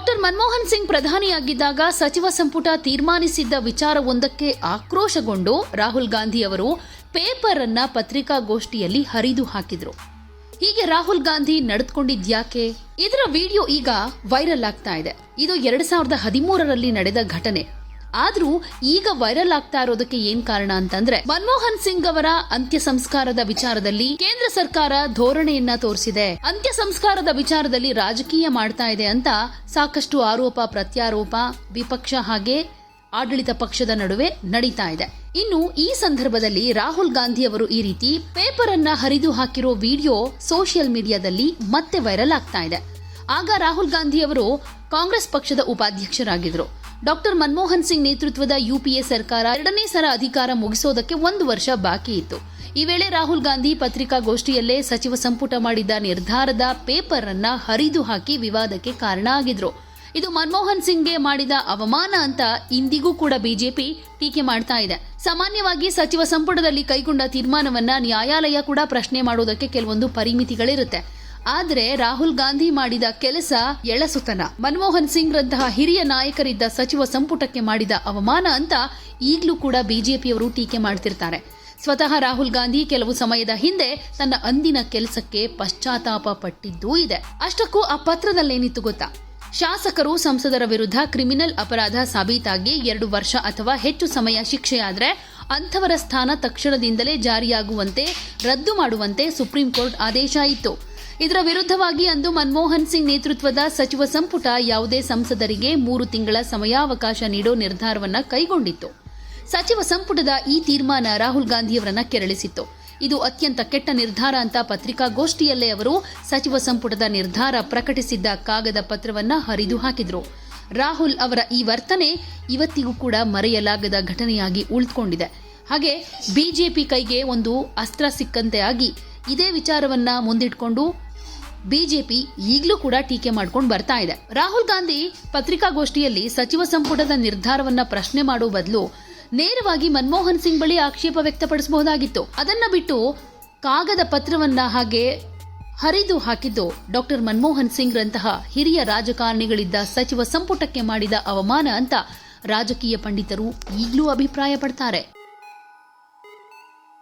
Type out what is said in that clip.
Doctor Manmohan Singh ಪ್ರಧಾನಿಯಾಗಿದ್ದಾಗ ಸಚಿವ ಸಂಪುಟ ತೀರ್ಮಾನಿಸಿದ್ದ ವಿಚಾರವೊಂದಕ್ಕೆ ಆಕ್ರೋಶಗೊಂಡು ರಾಹುಲ್ ಗಾಂಧಿ ಅವರು ಪೇಪರ್ ಅನ್ನ ಪತ್ರಿಕಾಗೋಷ್ಠಿಯಲ್ಲಿ ಹರಿದು ಹಾಕಿದ್ರು. ಹೀಗೆ ರಾಹುಲ್ ಗಾಂಧಿ ನಡೆದುಕೊಂಡಿದ್ಯಾಕೆ? ಇದರ ವಿಡಿಯೋ ಈಗ ವೈರಲ್ ಆಗ್ತಾ ಇದೆ. ಇದು ಎರಡ್ ಸಾವಿರದ ಹದಿಮೂರರಲ್ಲಿ ನಡೆದ ಘಟನೆ. ಆದ್ರೂ ಈಗ ವೈರಲ್ ಆಗ್ತಾ ಇರೋದಕ್ಕೆ ಏನ್ ಕಾರಣ ಅಂತಂದ್ರೆ ಮನಮೋಹನ್ ಸಿಂಗ್ ಅವರ ಅಂತ್ಯ ಸಂಸ್ಕಾರದ ವಿಚಾರದಲ್ಲಿ ಕೇಂದ್ರ ಸರ್ಕಾರ ಧೋರಣೆಯನ್ನ ತೋರಿಸಿದೆ. ಅಂತ್ಯ ಸಂಸ್ಕಾರದ ವಿಚಾರದಲ್ಲಿ ರಾಜಕೀಯ ಮಾಡ್ತಾ ಇದೆ ಅಂತ ಸಾಕಷ್ಟು ಆರೋಪ, ಪ್ರತ್ಯಾರೋಪ, ವಿಪಕ್ಷ ಹಾಗೆ ಆಡಳಿತ ಪಕ್ಷದ ನಡುವೆ ನಡೀತಾ ಇದೆ. ಇನ್ನು ಈ ಸಂದರ್ಭದಲ್ಲಿ ರಾಹುಲ್ ಗಾಂಧಿ ಅವರು ಈ ರೀತಿ ಪೇಪರ್ ಅನ್ನ ಹರಿದು ಹಾಕಿರೋ ವಿಡಿಯೋ ಸೋಷಿಯಲ್ ಮೀಡಿಯಾದಲ್ಲಿ ಮತ್ತೆ ವೈರಲ್ ಆಗ್ತಾ ಇದೆ. ಆಗ ರಾಹುಲ್ ಗಾಂಧಿ ಅವರು ಕಾಂಗ್ರೆಸ್ ಪಕ್ಷದ ಉಪಾಧ್ಯಕ್ಷರಾಗಿದ್ರು. ಡಾಕ್ಟರ್ ಮನಮೋಹನ್ ಸಿಂಗ್ ನೇತೃತ್ವದ ಯುಪಿಎ ಸರ್ಕಾರ ಎರಡನೇ ಸಲ ಅಧಿಕಾರ ಮುಗಿಸೋದಕ್ಕೆ ಒಂದು ವರ್ಷ ಬಾಕಿ ಇತ್ತು. ಈ ವೇಳೆ ರಾಹುಲ್ ಗಾಂಧಿ ಪತ್ರಿಕಾಗೋಷ್ಠಿಯಲ್ಲೇ ಸಚಿವ ಸಂಪುಟ ಮಾಡಿದ್ದ ನಿರ್ಧಾರದ ಪೇಪರ್ ಅನ್ನ ಹರಿದು ಹಾಕಿ ವಿವಾದಕ್ಕೆ ಕಾರಣ ಆಗಿದ್ರು. ಇದು ಮನಮೋಹನ್ ಸಿಂಗ್ಗೆ ಮಾಡಿದ ಅವಮಾನ ಅಂತ ಇಂದಿಗೂ ಕೂಡ ಬಿಜೆಪಿ ಟೀಕೆ ಮಾಡ್ತಾ ಇದೆ. ಸಾಮಾನ್ಯವಾಗಿ ಸಚಿವ ಸಂಪುಟದಲ್ಲಿ ಕೈಗೊಂಡ ತೀರ್ಮಾನವನ್ನ ನ್ಯಾಯಾಲಯ ಕೂಡ ಪ್ರಶ್ನೆ ಮಾಡೋದಕ್ಕೆ ಕೆಲವೊಂದು ಪರಿಮಿತಿಗಳಿರುತ್ತೆ. ಆದ್ರೆ ರಾಹುಲ್ ಗಾಂಧಿ ಮಾಡಿದ ಕೆಲಸ ಎಳಸುತನ. ಮನಮೋಹನ್ ಸಿಂಗ್ ರಂತಹ ಹಿರಿಯ ನಾಯಕರಿದ್ದ ಸಚಿವ ಸಂಪುಟಕ್ಕೆ ಮಾಡಿದ ಅವಮಾನ ಅಂತ ಈಗಲೂ ಕೂಡ ಬಿಜೆಪಿಯವರು ಟೀಕೆ ಮಾಡ್ತಿರ್ತಾರೆ. ಸ್ವತಃ ರಾಹುಲ್ ಗಾಂಧಿ ಕೆಲವು ಸಮಯದ ಹಿಂದೆ ತನ್ನ ಅಂದಿನ ಕೆಲಸಕ್ಕೆ ಪಶ್ಚಾತ್ತಾಪ ಪಟ್ಟಿದ್ದೂ ಇದೆ. ಅಷ್ಟಕ್ಕೂ ಆ ಪತ್ರದಲ್ಲೇನಿತ್ತು ಗೊತ್ತಾ? ಶಾಸಕರು ಸಂಸದರ ವಿರುದ್ಧ ಕ್ರಿಮಿನಲ್ ಅಪರಾಧ ಸಾಬೀತಾಗಿ ಎರಡು ವರ್ಷ ಅಥವಾ ಹೆಚ್ಚು ಸಮಯ ಶಿಕ್ಷೆಯಾದರೆ ಅಂಥವರ ಸ್ಥಾನ ತಕ್ಷಣದಿಂದಲೇ ಜಾರಿಯಾಗುವಂತೆ, ರದ್ದು ಮಾಡುವಂತೆ ಸುಪ್ರೀಂ ಕೋರ್ಟ್ ಆದೇಶ ಇತ್ತು. ಇದರ ವಿರುದ್ಧವಾಗಿ ಅಂದು ಮನಮೋಹನ್ ಸಿಂಗ್ ನೇತೃತ್ವದ ಸಚಿವ ಸಂಪುಟ ಯಾವುದೇ ಸಂಸದರಿಗೆ ಮೂರು ತಿಂಗಳ ಸಮಯಾವಕಾಶ ನೀಡೋ ನಿರ್ಧಾರವನ್ನು ಕೈಗೊಂಡಿತ್ತು. ಸಚಿವ ಸಂಪುಟದ ಈ ತೀರ್ಮಾನ ರಾಹುಲ್ ಗಾಂಧಿಯವರನ್ನ ಕೆರಳಿಸಿತ್ತು. ಇದು ಅತ್ಯಂತ ಕೆಟ್ಟ ನಿರ್ಧಾರ ಅಂತ ಪತ್ರಿಕಾಗೋಷ್ಠಿಯಲ್ಲೇ ಅವರು ಸಚಿವ ಸಂಪುಟದ ನಿರ್ಧಾರ ಪ್ರಕಟಿಸಿದ್ದ ಕಾಗದ ಪತ್ರವನ್ನು ಹರಿದು ಹಾಕಿದ್ರು. ರಾಹುಲ್ ಅವರ ಈ ವರ್ತನೆ ಇವತ್ತಿಗೂ ಕೂಡ ಮರೆಯಲಾಗದ ಘಟನೆಯಾಗಿ ಉಳಿದುಕೊಂಡಿದೆ ಹಾಗೆ ಬಿಜೆಪಿ ಕೈಗೆ ಒಂದು ಅಸ್ತ್ರ ಸಿಕ್ಕಂತೆ ಆಗಿ ಇದೇ ವಿಚಾರವನ್ನ ಮುಂದಿಟ್ಕೊಂಡು ಬಿಜೆಪಿ ಈಗಲೂ ಕೂಡ ಟೀಕೆ ಮಾಡ್ಕೊಂಡು ಬರ್ತಾ ಇದೆ. ರಾಹುಲ್ ಗಾಂಧಿ ಪತ್ರಿಕಾಗೋಷ್ಠಿಯಲ್ಲಿ ಸಚಿವ ಸಂಪುಟದ ನಿರ್ಧಾರವನ್ನ ಪ್ರಶ್ನೆ ಮಾಡೋ ಬದಲು ನೇರವಾಗಿ ಮನಮೋಹನ್ ಸಿಂಗ್ ಬಳಿ ಆಕ್ಷೇಪ ವ್ಯಕ್ತಪಡಿಸಬಹುದಾಗಿತ್ತು. ಅದನ್ನ ಬಿಟ್ಟು ಕಾಗದ ಪತ್ರವನ್ನ ಹಾಗೆ ಹರಿದು ಹಾಕಿದ್ದು ಡಾಕ್ಟರ್ ಮನಮೋಹನ್ ಸಿಂಗ್ ರಂತಹ ಹಿರಿಯ ರಾಜಕಾರಣಿಗಳಿದ್ದ ಸಚಿವ ಸಂಪುಟಕ್ಕೆ ಮಾಡಿದ ಅವಮಾನ ಅಂತ ರಾಜಕೀಯ ಪಂಡಿತರು ಈಗಲೂ ಅಭಿಪ್ರಾಯ ಪಡ್ತಾರೆ